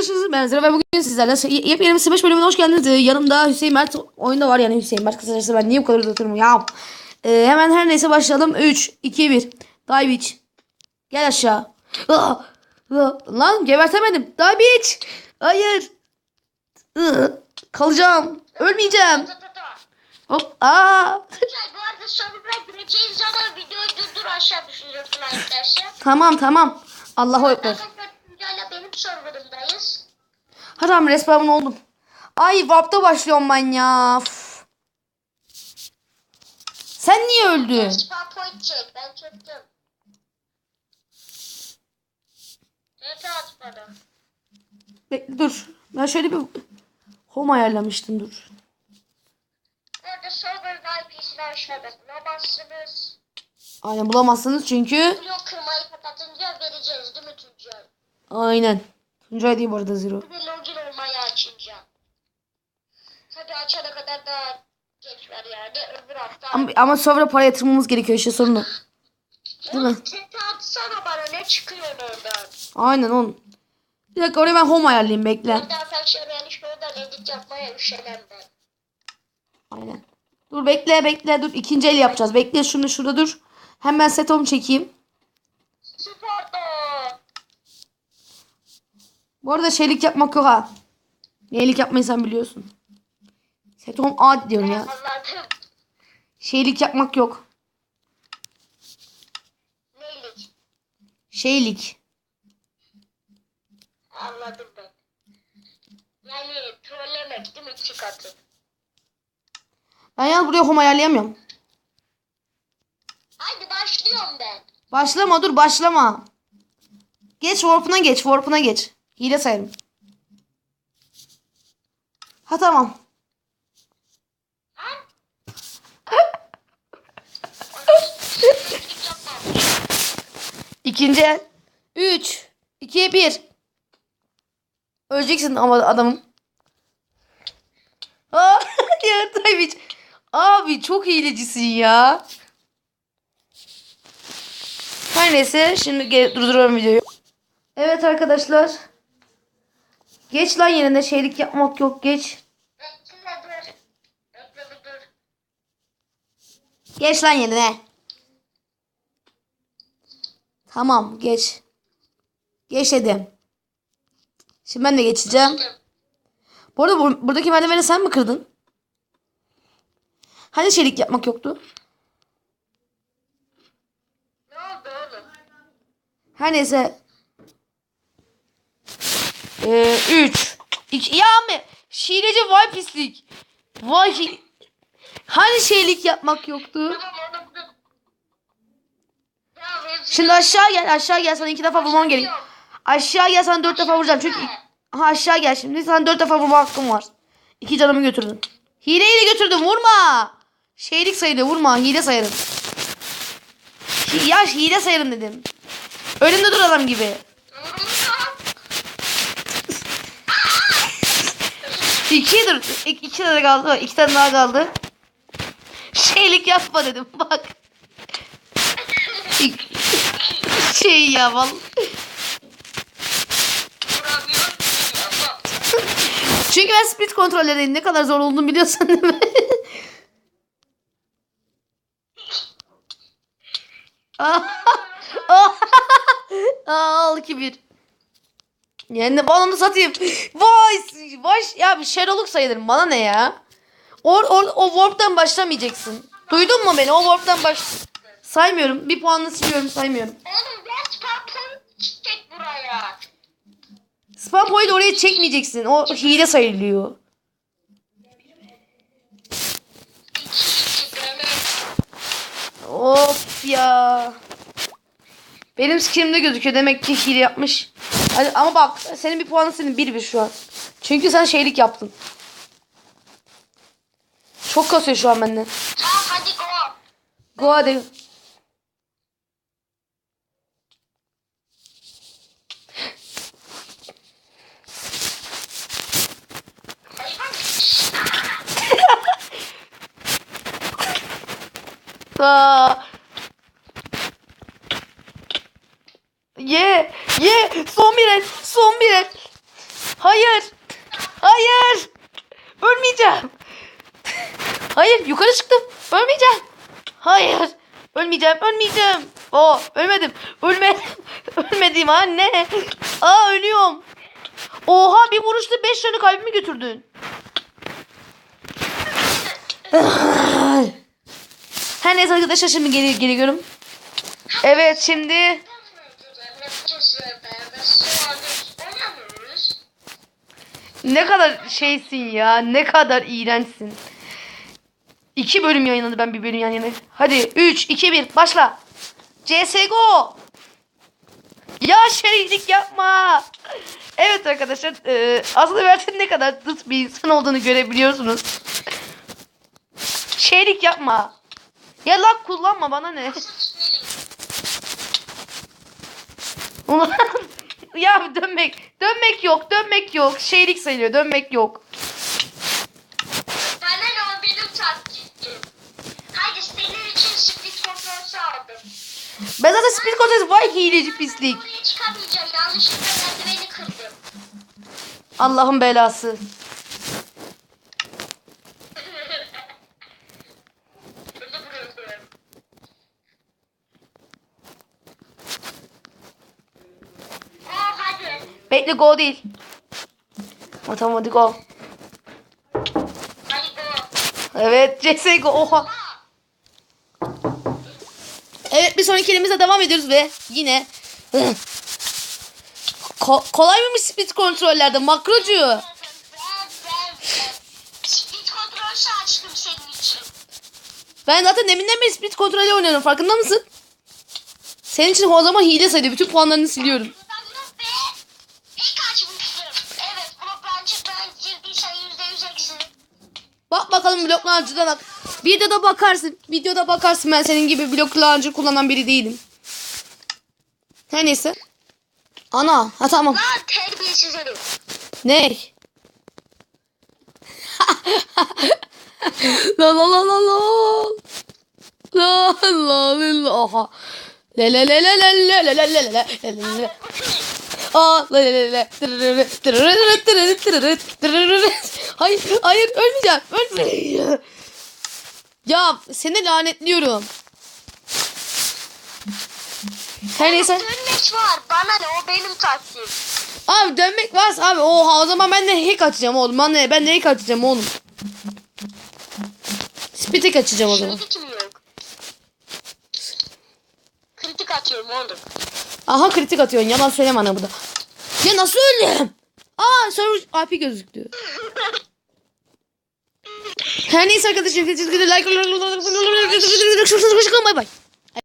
arkadaşlar ben Zira ve bugün sizlerle yepyeni bir Smash bölümüne hoş geldiniz. Ee, yanımda Hüseyin Mert oyunda var yani Hüseyin Mert kısacası ben niye bu kadar uzatıyorum ya. Ee, hemen her neyse başlayalım. 3, 2, 1. Dive iç. Gel aşağı. Lan gebertemedim. Dive iç. Hayır. Kalacağım. Ölmeyeceğim. Hop. Aa. Güzel bu arada sonra gireceğin zaman videoyu durdur aşağı düşürüyorsun arkadaşlar. tamam tamam. Allahu Ekber. Benim serverımdayız. Haram respawn oldum. Ay warp'ta başlıyorum ben ya. Üf. Sen niye öldün? Ben atmadım. Bekle dur. Ben şöyle bir home ayarlamıştım dur. IP'sini bulamazsınız. Aynen bulamazsınız çünkü. Blok kırmayı kapatınca vereceğiz değil mi Tuncay? Aynen. Tuncay değil bu arada Zero. Bir login açana kadar daha geç var yani öbür hafta. Ama, ama server'a para yatırmamız gerekiyor işte sorun o. Değil mi? Atsana bana ne çıkıyor oradan? Aynen onun. Bir dakika oraya ben home ayarlayayım bekle. Ben de arkadaşlar yani şu oradan edit yapmaya üşenen ben. Aynen. Dur bekle bekle dur. İkinci el yapacağız. Bekle şunu şurada dur. Hemen set home çekeyim. Sparta! Bu arada şeylik yapmak yok ha. Neylik yapmayı sen biliyorsun. Home A diyorum ya. Şeylik yapmak yok. Neylik? Şeylik. Anladım ben. Yani trollemek değil mi katı? Ben yalnız buraya home ayarlayamıyorum. Haydi başlıyorum ben. Başlama dur başlama. Geç warp'una geç warp'una geç. Hile sayarım. Ha tamam. İkinci el. 3, 2, 1. Öleceksin ama adamım. Aa, ya tabii. Abi çok hilecisin ya. Her neyse şimdi durduruyorum videoyu. Evet arkadaşlar. Geç lan yerine şeylik yapmak yok geç. Geç lan yerine. Tamam geç. Geç dedim. Şimdi ben de geçeceğim. Bu arada bur- buradaki merdiveni sen mi kırdın? Hani şeylik yapmak yoktu? Ne oldu? Her neyse. Ee, 3 2 Ya mı? Şiireci vay pislik. Vay Hani şeylik yapmak yoktu? Tamam onu dur. Ya rezil Şimdi aşağı gel aşağı gel sana iki defa vurmam gerek. Aşağı gel sana dört defa vuracağım çünkü ha aşağı gel şimdi sana dört defa vurma hakkım var. İki canımı götürdün. Hileyle götürdün vurma. Şeylik sayılıyor vurma hile sayarım. Ya hile sayarım dedim. Önümde dur adam gibi. İki dur. İki, iki tane kaldı. İki tane daha kaldı. Şeylik yapma dedim bak. İk- şey ya vallahi. Çünkü ben split kontrollerindeyim. Ne kadar zor olduğunu biliyorsun değil mi? Al ki bir. Yani bana satayım. Vay, vay ya bir şeroluk sayılırım. Bana ne ya? Or, or, o warp'tan başlamayacaksın. Duydun mu beni? O warp'tan baş... Saymıyorum. Bir puanını siliyorum saymıyorum. Oğlum ben Spartan çek buraya. Spam point oraya çekmeyeceksin. O hile sayılıyor. Of ya. Benim skrimde gözüküyor. Demek ki hile yapmış. Hadi, ama bak senin bir puanın senin bir bir şu an. Çünkü sen şeylik yaptın. Çok kasıyor şu an benden. Tamam hadi go. Go hadi. Aa. Ye, ye. Son bir el, son bir el. Hayır. Hayır. Ölmeyeceğim. Hayır yukarı çıktım. Ölmeyeceğim. Hayır. Ölmeyeceğim. Ölmeyeceğim. Oo ölmedim. Ölmedim. Ölmedim anne. Aa ölüyorum. Oha bir vuruşta 5 tane kalbimi götürdün. Her neyse arkadaşlar şimdi geri geliyorum. Evet şimdi ne kadar şeysin ya. Ne kadar iğrençsin. İki bölüm yayınladı ben bir bölüm yayınladı. Hadi 3, 2, 1 başla. CSGO. Ya şeylik yapma. Evet arkadaşlar e, aslında Mert'in ne kadar dıt bir insan olduğunu görebiliyorsunuz. Şeylik yapma. Ya lak kullanma bana ne. Ulan ya dönmek dönmek yok dönmek yok şeylik sayılıyor dönmek yok. Ne o benim taktiğim. Hadi senin için split kontrolsü aldım. Ben zaten speed kontrol vay hileci pislik. Buraya çıkamayacağım. Yanlışlıkla merdiveni kırdım. Allah'ın belası. Bunu bırakıyorum. Aa hadi. Bekle go değil. Hadi go. Evet CSGO oha. Evet bir sonraki elimizle devam ediyoruz ve yine Ko- kolay mıymış speed kontrollerde makrocu? Ben zaten deminden beri speed kontrolü oynuyorum farkında mısın? Senin için o zaman hile saydı bütün puanlarını siliyorum. Bak bakalım blok launcher'dan bak. Videoda bakarsın. Videoda bakarsın ben senin gibi blok launcher kullanan biri değilim. Her neyse. Ana. Ha tamam. Lan terbiyesiz herif. Ne? la la la la la. La la la la. Le le le le le le le le le le le le. Aa. Hayır, hayır ölmeyeceğim. Ölmeyeceğim. Ya seni lanetliyorum. Her neyse. Dönmeç var. Bana ne o benim taktiğim. Abi dönmek varsa abi oha o zaman ben de hack açacağım oğlum. Ben de, ben de hack açacağım oğlum. Hack açacağım o zaman. Yok? Kritik atıyorum oğlum. Aha kritik atıyorsun yalan söyleme bana bu da. Ya nasıl öldüm? Aa server IP gözüktü. Her neyse arkadaşlar. Like. Bay bay.